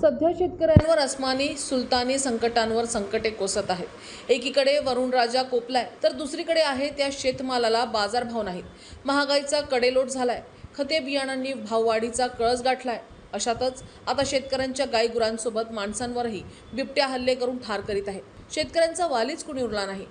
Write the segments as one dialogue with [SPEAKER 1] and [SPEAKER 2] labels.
[SPEAKER 1] सध्या शेतकऱ्यांवर अस्मानी सुलतानी संकटांवर संकटे कोसत आहेत. एकीकडे वरुण राजा कोपलाय तर दुसरीकडे आहे त्या शेतमालाला बाजारभाव नाहीत. महागाईचा कडेलोट झालाय. खते बियाणांनी भाववाढीचा कळस गाठलाय. अशातच आता शेतकऱ्यांच्या गायगुरांसोबत माणसांवरही बिबट्या हल्ले करून ठार करीत आहे शेतकऱ्यांचा वालीच कुणी उरला नाही.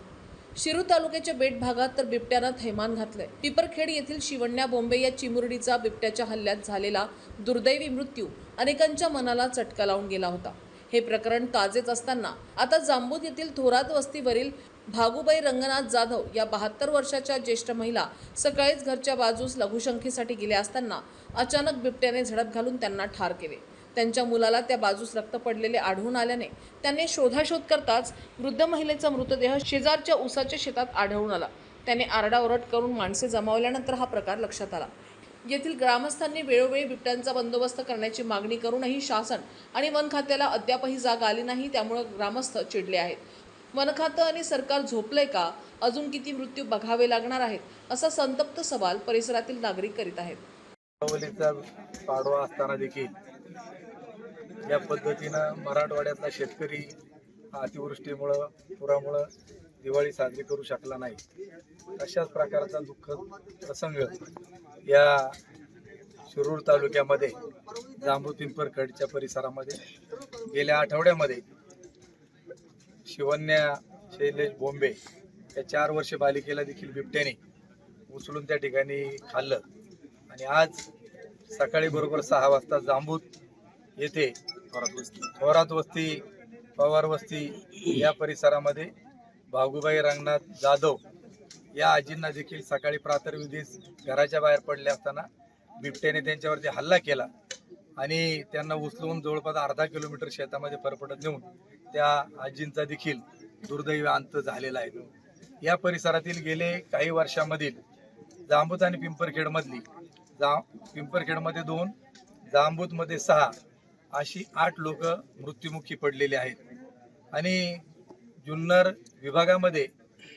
[SPEAKER 1] शिरूर तालुक्याच्या बेट भागात तर बिबट्यानं थैमान घातलंय. पिपरखेड येथील शिवण्या बोंबे या चिमुरडीचा बिबट्याच्या हल्ल्यात झालेला दुर्दैवी मृत्यू अनेकांच्या मनाला चटका लावून गेला होता. हे प्रकरण ताजेच असताना आता जांबूत येथील थोरात वस्तीवरील भागुबाई रंगनाथ जाधव या बहात्तर वर्षाच्या ज्येष्ठ महिला सकाळीच घरच्या बाजूस लघुशंखेसाठी गेल्या असताना अचानक बिबट्याने झडप घालून त्यांना ठार केले. त्यांच्या मुलाला त्या बाजूस रक्त पडलेले आढळून आल्याने त्यांनी शोधाशोध करताच वृद्ध महिलेचा मृतदेह शेजारच्या उसाच्या शेतात आढळून आला. त्याने आरडाओरड करून माणसे जमावल्यानंतर हा प्रकार लक्षात आला. येथील ग्रामस्थांनी वेळोवेळी बिबट्यांचा बंदोबस्त करण्याची मागणी करूनही शासन आणि वन खात्याला अद्यापही जाग आली नाही त्यामुळे ग्रामस्थ चिडले आहेत. वन खातं आणि सरकार झोपलंय का? अजून किती मृत्यू बघावे लागणार आहेत? असा संतप्त सवाल परिसरातील नागरिक करीत आहेत.
[SPEAKER 2] पाडवा असताना देखील या पद्धतीनं मराठवाड्यातला शेतकरी हा अतिवृष्टीमुळं पुरामुळं दिवाळी साजरी करू शकला नाही. अशाच प्रकारचा दुःख प्रसंग या शिरूर तालुक्यामध्ये जांबू पिंपरकडच्या परिसरामध्ये गेल्या आठवड्यामध्ये शिवन्या शैलेश बोंबे या चार वर्ष बालिकेला देखील बिबट्याने उचलून त्या ठिकाणी खाल्लं. आणि आज सकाळी बरोबर सहा वाजता जांबूत येथे थोरात वस्ती. पवार वस्ती या परिसरामध्ये भागुबाई रंगनाथ जाधव या आजींना देखील सकाळी प्रातर्विधीस घराच्या बाहेर पडले असताना बिबट्याने त्यांच्यावरती हल्ला केला आणि त्यांना उचलून जवळपास अर्धा किलोमीटर शेतामध्ये फरफटत नेऊन त्या आजींचा देखील दुर्दैवी अंत झालेला आहे. या परिसरातील गेले काही वर्षामधील जांबूत आणि पिंपरखेडमधली जा पिंपरखेडमध्ये दोन जांबूतमध्ये सहा अशी आठ लोक मृत्युमुखी पडलेली आहेत. आणि जुन्नर विभागामध्ये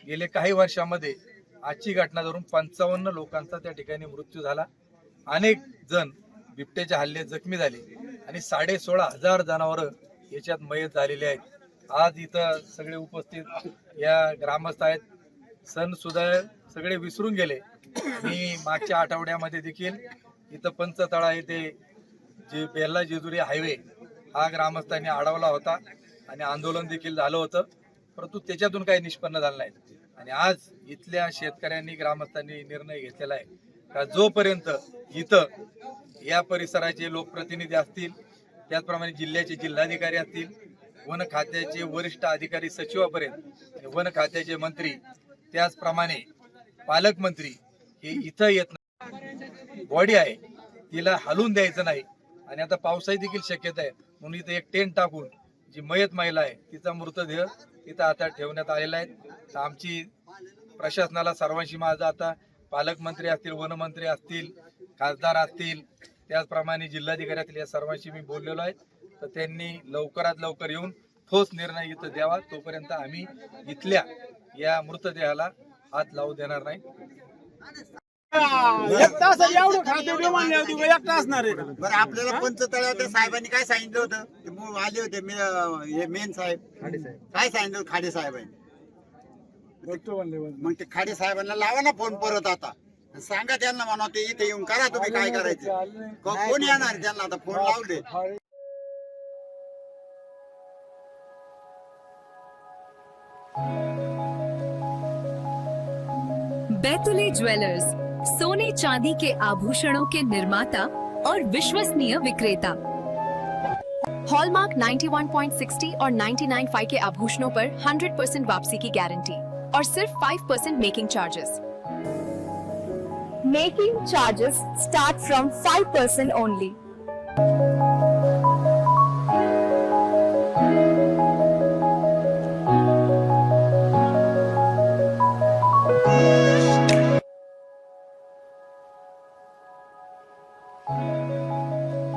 [SPEAKER 2] गेले काही वर्षामध्ये आजची घटना धरून पंचावन्न लोकांचा त्या ठिकाणी मृत्यू झाला. अनेक जण बिबट्याच्या हल्ल्यात जखमी झाले आणि साडे सोळा हजार जनावरं याच्यात मयत झालेले आहेत. आज इथं सगळे उपस्थित या ग्रामस्थ आहेत. सण सुद्धा सगळे विसरून गेले. मी मागच्या आठवड्यामध्ये देखील इथं पंचतळा येथे जे बेल्ला जेजुरी हायवे हा ग्रामस्थांनी अडवला होता आणि आंदोलन देखील झालं होतं. परंतु त्याच्यातून काही निष्पन्न झालं नाही. आणि आज इथल्या शेतकऱ्यांनी ग्रामस्थांनी निर्णय घेतलेला आहे का जोपर्यंत इथं या परिसराचे लोकप्रतिनिधी असतील त्याचप्रमाणे जिल्ह्याचे जिल्हाधिकारी असतील वन खात्याचे वरिष्ठ अधिकारी सचिवापर्यंत वन खात्याचे मंत्री त्याचप्रमाणे पालकमंत्री हे इथं येत नाही. बॉडी आहे तिला हलवून द्यायचं नाही. आणि आता पावसाही देखील शक्यता आहे. म्हणून इथं एक टेंट टाकून जी मयत महिला आहे तिचा मृतदेह तिथं आता ठेवण्यात आलेला आहे. तर आमची प्रशासनाला सर्वांशी माझं आता पालकमंत्री असतील वनमंत्री असतील खासदार असतील त्याचप्रमाणे जिल्हाधिकारी असतील या सर्वांशी मी बोललेलो आहे. तर त्यांनी लवकरात लवकर येऊन ठोस निर्णय इथं द्यावा. तोपर्यंत आम्ही इथल्या या मृतदेहाला हात लावू देणार नाही.
[SPEAKER 3] एक तास एवढं खाते विमान एकटा असणार आहे
[SPEAKER 4] बरं आपल्याला पंचतळ्यावर त्या साहेबांनी काय सांगितलं होतं? ते आले होते मे- हे मेन साहेब. काय सांगितलं होतं खाडे साहेबांनी? मग ते खाडे साहेबांना लावा ना फोन परत आता. सांगा त्यांना म्हणा ते इथे येऊन करा तुम्ही काय करायचं. को- कोण येणार त्यांना आता फोन लावले
[SPEAKER 5] बैतुले ज्वेलर्स सोने चांदी के आभूषणों के निर्माता और विश्वसनीय विक्रेता। हॉलमार्क 91.60 और 99.5 के आभूषणों पर 100% वापसी की गारंटी और सिर्फ़ 5% making charges making charges start from 5% only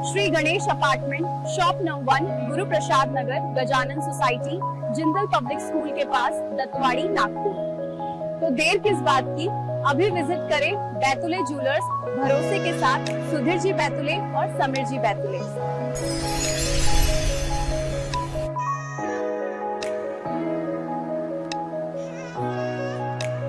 [SPEAKER 5] Shri Ganesh apartment, shop number one Guru Prasad Nagar, Gajanan society, Jindal public school के पास, दत्तवाड़ी, नागपुर। तो देर किस बात की? अभी विज़िट करें बैतुले ज्वेलर्स, भरोसे के साथ सुधीर जी बैतुले और समीर जी बैतुले।